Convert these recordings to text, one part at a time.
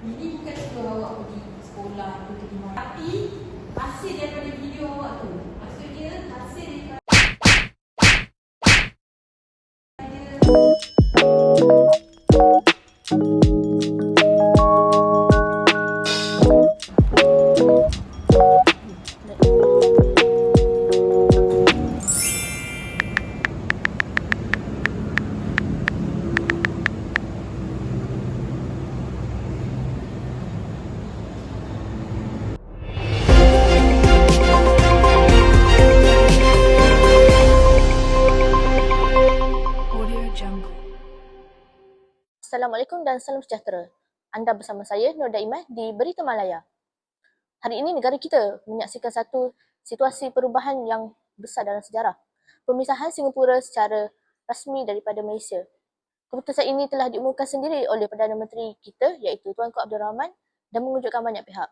Ini bukan suruh awak pergi sekolah ke kelima Tapi hasil daripada video awak tu Maksudnya hasil daripada Thank you. Assalamualaikum dan salam sejahtera. Anda bersama saya Nur Daimah di Berita Malaya. Hari ini negara kita menyaksikan satu situasi perubahan yang besar dalam sejarah. Pemisahan Singapura secara rasmi daripada Malaysia. Keputusan ini telah diumumkan sendiri oleh Perdana Menteri kita iaitu Tuanku Abdul Rahman dan mengejutkan banyak pihak.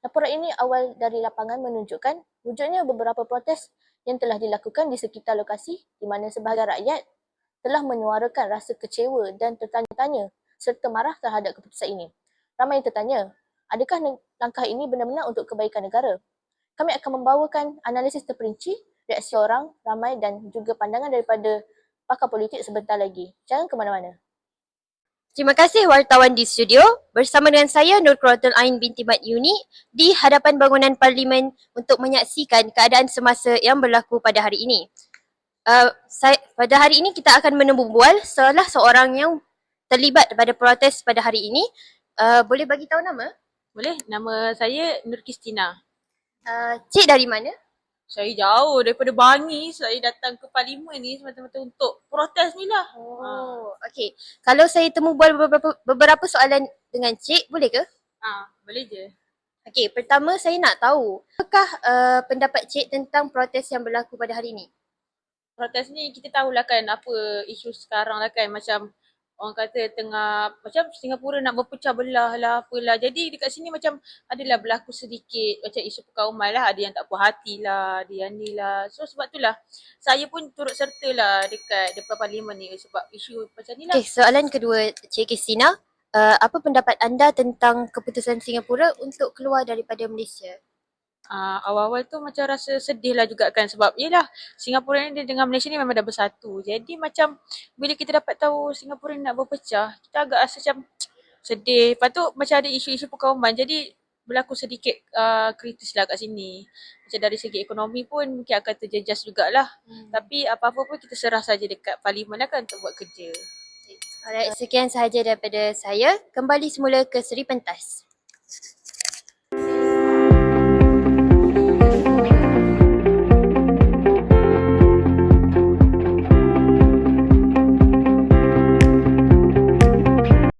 Laporan ini awal dari lapangan menunjukkan wujudnya beberapa protes yang telah dilakukan di sekitar lokasi di mana sebahagian rakyat telah menyuarakan rasa kecewa dan tertanya-tanya serta marah terhadap keputusan ini. Ramai yang tertanya, adakah langkah ini benar-benar untuk kebaikan negara? Kami akan membawakan analisis terperinci, reaksi orang ramai dan juga pandangan daripada pakar politik sebentar lagi. Jangan ke mana-mana. Terima kasih wartawan di studio bersama dengan saya Nur Krotul Ain binti Mat Yuni di hadapan bangunan parlimen untuk menyaksikan keadaan semasa yang berlaku pada hari ini. Uh, saya, pada hari ini kita akan menembual salah seorang yang terlibat pada protes pada hari ini. Uh, boleh bagi tahu nama? Boleh? Nama saya Nur Kristina. Uh, cik dari mana? Saya jauh daripada Bangi. Saya datang ke parlimen ni semata-mata untuk protes ni lah. Oh, okey. Kalau saya temu bual beberapa, beberapa soalan dengan cik, boleh ke? Ha, boleh je. Okey, pertama saya nak tahu, apakah uh, pendapat cik tentang protes yang berlaku pada hari ini? Protes ni kita tahulah kan apa isu sekarang lah kan. Macam orang kata tengah, macam Singapura nak berpecah belah lah apalah. Jadi dekat sini macam adalah berlaku sedikit macam isu perkauman lah. Ada yang tak puas hati lah, ada yang ni lah. So sebab tu lah saya pun turut serta lah dekat depan parlimen ni sebab isu macam ni lah. Okey, soalan kedua Cik Kristina. Uh, apa pendapat anda tentang keputusan Singapura untuk keluar daripada Malaysia? Uh, awal-awal tu macam rasa sedih lah juga kan sebab yelah Singapura ni dia dengan Malaysia ni memang dah bersatu. Jadi macam bila kita dapat tahu Singapura ni nak berpecah, kita agak rasa macam sedih. Lepas tu macam ada isu-isu perkauman jadi berlaku sedikit uh, kritis lah kat sini. Macam dari segi ekonomi pun mungkin akan terjejas jugalah. Hmm. Tapi apa-apa pun kita serah saja dekat parlimen lah kan untuk buat kerja. Alright, sekian sahaja daripada saya. Kembali semula ke Seri Pentas.